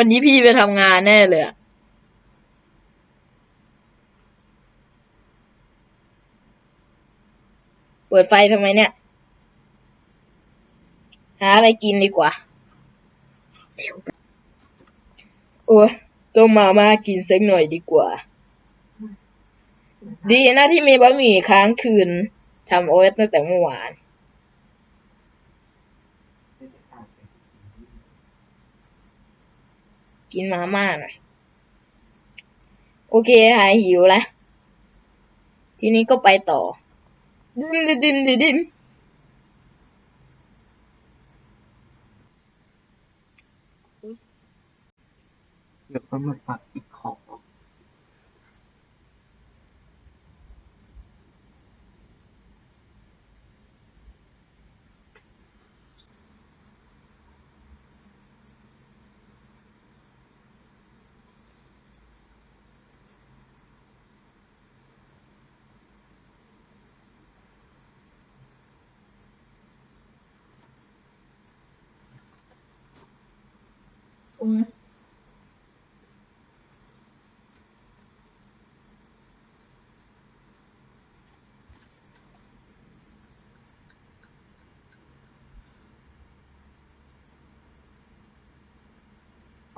วันนี้พี่ไปทำงานแน่เลยอะเปิดไฟทำไมเนี่ย หาอะไรกินดีกว่า โอ้ยต้มมาม่ากินสักหน่อยดีกว่า ดีนะที่มีบะหมี่ค้างคืนทำโอ๊ตตั้งแต่เมื่อวาน กินมาม่าหน่อยโอเคหายหิวแล้ว ทีนี้ก็ไปต่อ ดิมดิมดิมดิมดินเดี๋ยวต้องมาตัดอีก ของอืม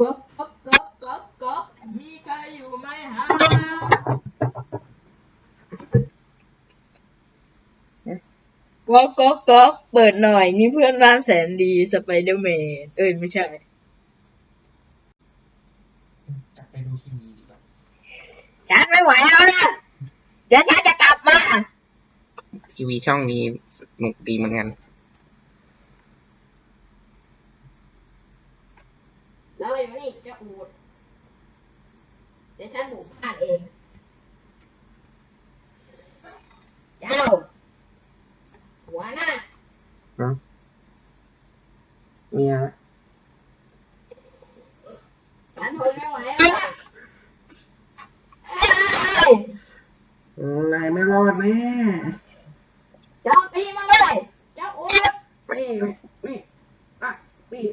ก๊อกก๊อกก๊อกก๊อกก๊อกมีใครอยู่ไหมฮะก๊อกก๊อกก๊อกเปิดหน่อย นี่เพื่อนบ้านแสนดีสไปเดอร์แมนเอ้ย ไม่ใช่ กลับไปดูทีวีดีกว่า ฉันไม่ไหวแล้วนะเดี๋ยวฉันจะกลับมา ทีวีช่องนี้สนุกดีเหมือนกัน แล้วอยู่นี่จะอูด เดี๋ยวฉันบุกบ้านเอง เจ้า หัวหน้าเมีย ฉันทนไม่ไหวแล้วเอ้ย นายไม่รอดแน่เจ้าตีมาเลย เจ้าอูดนี่นี่อะนี่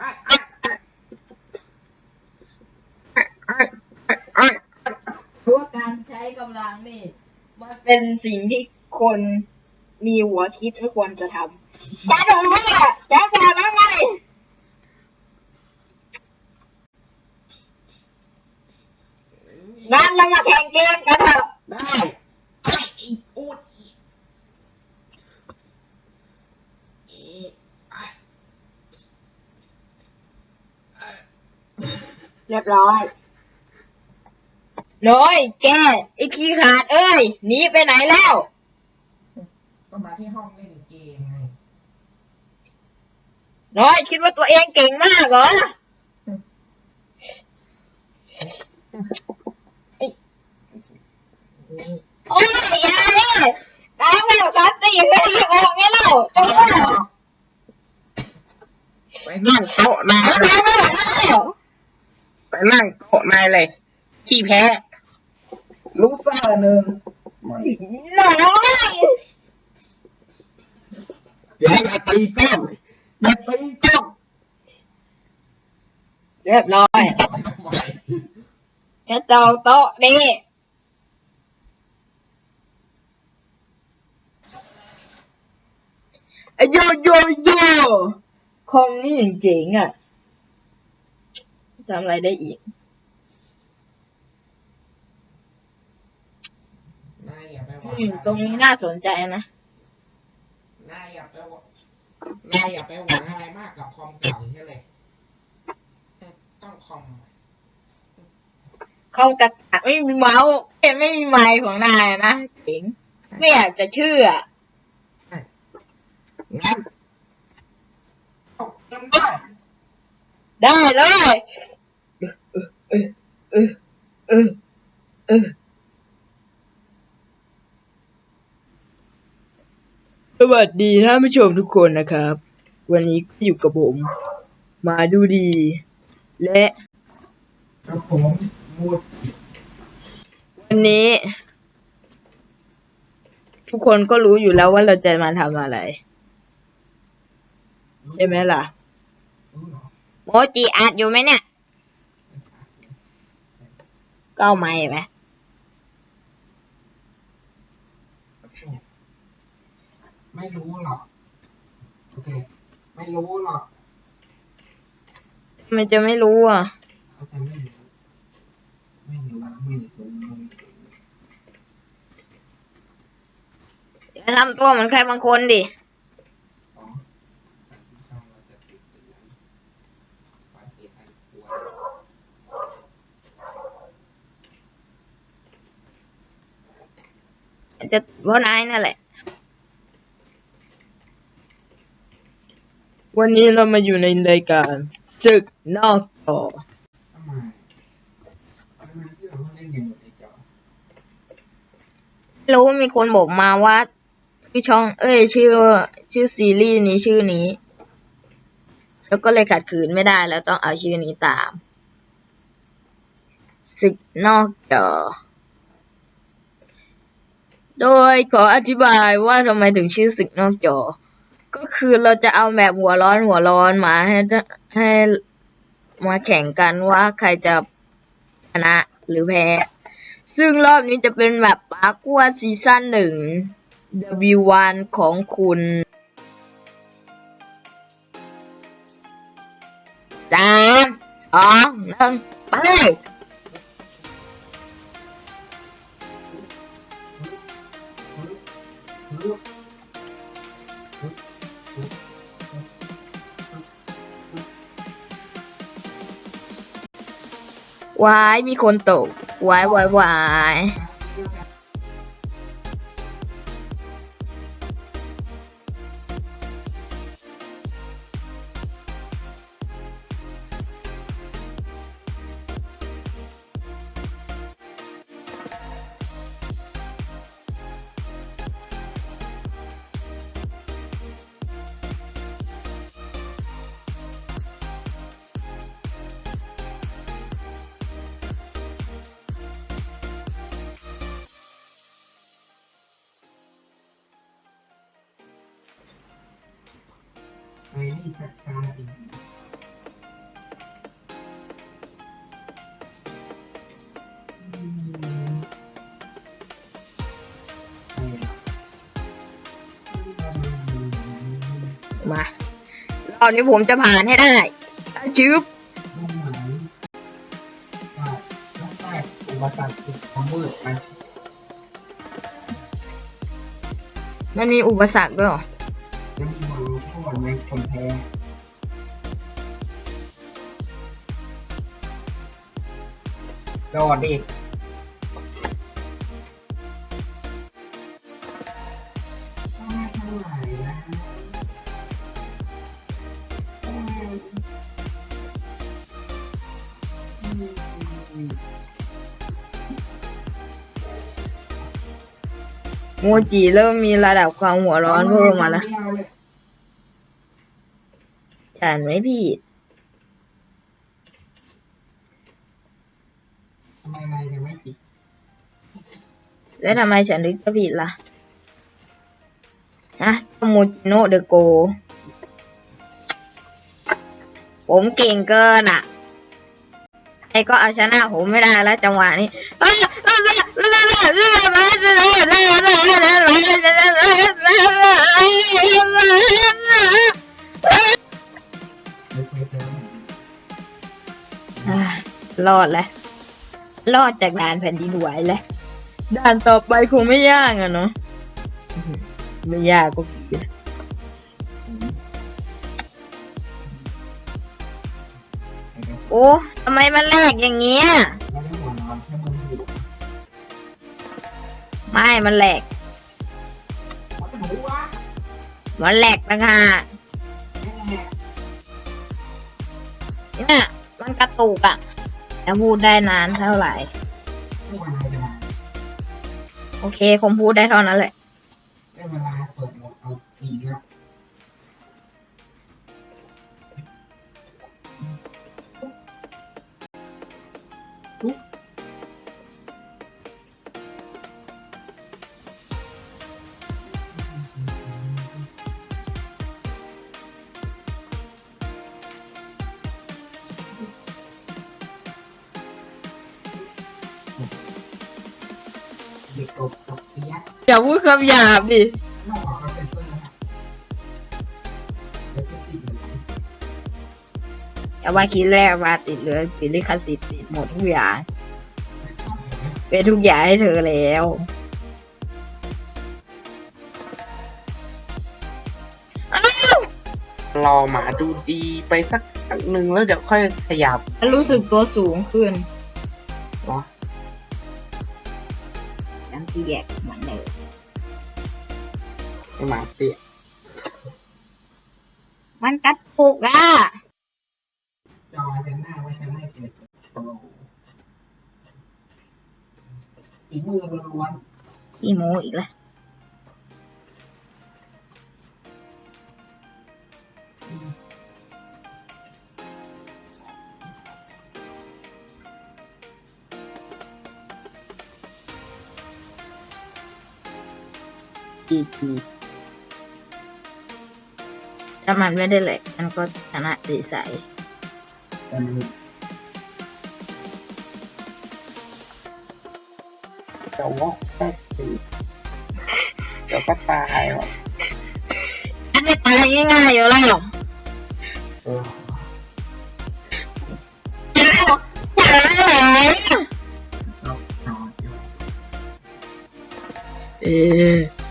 อะอะอะอะอะเพราะว่าการใช้กำลังนี่ มันเป็นสิ่งที่คนมีหัวคิดไม่ควรจะทำจ้าดูว่าจ้าบอแล้วไง งั้นเรามาแข่งเกมกันเถอะได้ไอ้อีอูดอีอะอะเรียบร้อยน้อยแกไอ้ขี้ขาดเอ้ยหนีไปไหนแล้ว ก็มาที่ห้องเล่นเกมไงน้อยคิดว่าตัวเองเก่งมากเหรอ โอ้ยยายน้ำแบบสันติไม่ได้ออกไงเล่าจังวะไปนั่งโต๊ะนายน้ำเลยไม่ไหวแล้วไปนั่งโต๊ะนายเลยขี้แพ้รู้ซ่าหนึ่งไม่น้อยอย่าอย่าตีก้องอย่าตีก้องเรียบร้อยจะจองโต๊ะนี่ ไอ้โยโยโยคอมนี่อย่างเจ๋งอะทำอะไรได้อีก นายอย่าไปหวัอืม ตรงนี้น่าสนใจนะ นายอย่าไปหวังนายอย่าไปหวังอะไรมากกับคอมเก่าใช่เลยต้องคอมคอมกระตะไม่มีเมาส์ไม่มีไมค์ของนายนะเจ๋งไม่อยากจะเชื่อ งั้นเอาเงินได้ได้เลยเออเออเออเออสวัสดีท่านผู้ชมทุกคนนะครับ วันนี้ก็อยู่กับผม มาดูดี และครับผมมูดวันนี้ ทุกคนก็รู้อยู่แล้วว่าเราจะมาทำอะไร ใช่ไหมล่ะรู้เหรอโมจิอัดอยู่ไหมเนี่ยก็เอาไม้ไหมโอเค ไม่รู้หรอก โอเค ไม่รู้หรอก มันจะไม่รู้อะเขาจะไม่รู้ไม่รู้ ไม่รู้ ไม่รู้อย่าทำตัวเหมือนใครบางคนดิ อ๋อแต่ที่สร้างเราจะติดเป็นนั้นสาเหตุอันควร จะ เพราะนายนั่นแหละ วันนี้เรามาอยู่ในรายการศึกนอกจอทำไมทำไมที่เราเล่นกันอยู่ในจอไม่รู้มีคนบอกมาว่าชื่อช่อง เอ้ย ชื่อ ชื่อซีรีส์นี้ชื่อนี้ แล้วก็เลยขัดขืนไม่ได้แล้วต้องเอาชื่อนี้ตามศึกนอกจอ โดยขออธิบายว่าทำไมถึงชื่อศึกนอกจอ ก็คือเราจะเอาแบบหัวร้อนหัวร้อนมาให้ให้มาแข่งกันว่าใครจะชนะหรือแพ้ ซึ่งรอบนี้จะเป็นแบบปากัวซีซั่นหนึ่ง W1 ของคุณสามสองหนึ่งไป วายมีคนตกวายวายวาย ไอ้นี่ชักช้าจริงอืมไอ้ล่ะมารอบนี้ผมจะผ่านให้ได้อะชืบลูกหมาได้แล้วแต่อุปสรรคคือความมืดมันมันมีอุปสรรคด้วยเหรอ จะมีบทลงโทษในคนแพ้รอดดิม่เท่าไหร่นะโมจิเริ่มมีระดับความหัวร้อนเพิ่มมาแล้ว อาเลยฉันไม่ผิดทำไมนายยังไม่ปิด แล้วทำไมฉันถึงจะผิดล่ะฮะโมจิโนเดโก ผมเก่งเกินอะใครก็เอาชนะผมไม่ได้แล้วจังหวะนี้ รอดแล้วรอดจากด่านแผ่นดินไหวแล้วด่านต่อไปคงไม่ยากอะเนาะอื้อหือไม่ยากก็ผีนะโอ้ทำไมมันแหลกอย่างเงี้ยไม่ได้หัวนอนแค่มือถือไม่มันแหลกวัดหูวะมันแหลกต่างหากแน่เนี่ยมันกระตุกอะ จะพูดได้นานเท่าไหร่ โอเคคงพูดได้เท่านั้นแหละ เด็กกบกับเปียกอย่าพูดคำหยาบดินอกจากเขาเป็นเพื่อนนะเดี๋ยวจะติดเลยอย่าว่าคิดแรกมาติดเหลือติดลิขสิทธิ์ติดหมดทุกอย่าง เป็นทุกอย่างให้เธอแล้ว รอหมาดูดีไปสักพักหนึ่งแล้วเดี๋ยวค่อยขยับ รู้สึกตัวสูงขึ้น ยังที่แยกเหมือนเดิมให้หมาเตี้ยมันกัดปุกอะ จอจะหน้าไว้ฉันไม่เกิดโปรอีมือล้วนอีโมอีกแล้ว จีจีถ้ามันไม่ได้เหล็กมันก็ชนะสีใสๆแต่มันเดี๋ยวว่าแค่ตีเดี๋ยวก็ตายหรอกอันนี้ตายง่ายๆอยู่แล้วเออตายแล้วแล้วนอนอยู่เออ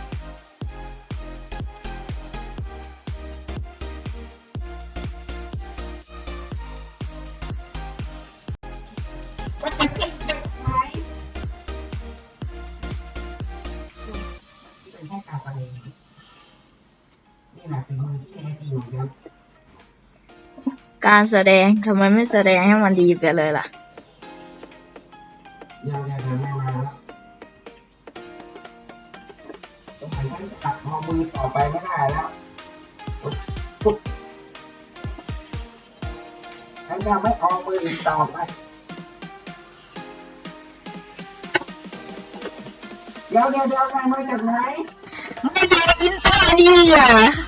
การแสดงทำไมไม่แสดงให้มันดีไปเลยล่ะ ยังยังยังไม่มาแล้วสงสัยฉันจะตัดมอมือต่อไปไม่ได้แล้วปุ๊บฉันจะไม่เอามืออีกต่อไปเดี๋ยวเดี๋ยวเดี๋ยวนายมาจากไหนไม่ได้อินเตอร์ดีอะ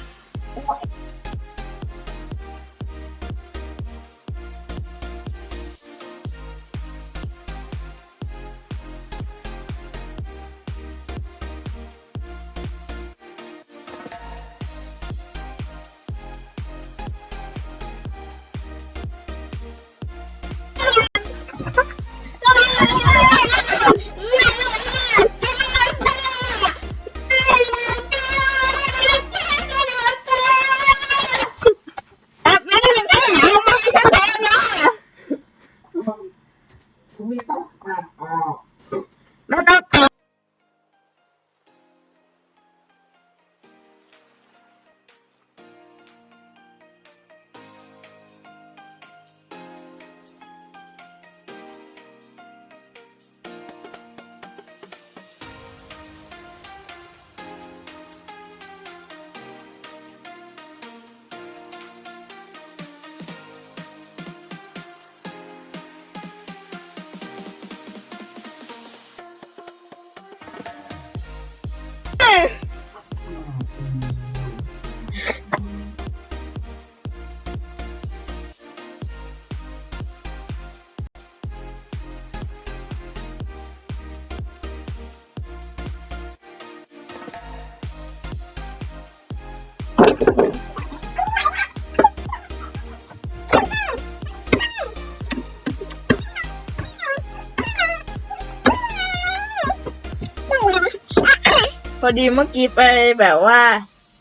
พอดีเมื่อกี้ไปแบบว่า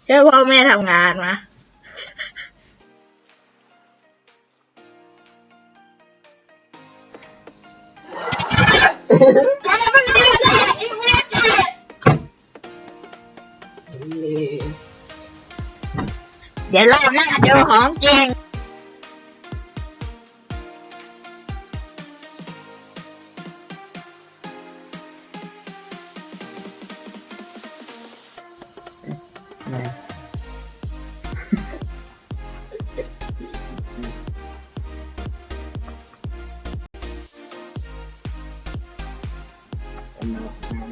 ช่วยพ่อแม่ทำงานมา เดี๋ยวรอบหน้าเจอของจริงน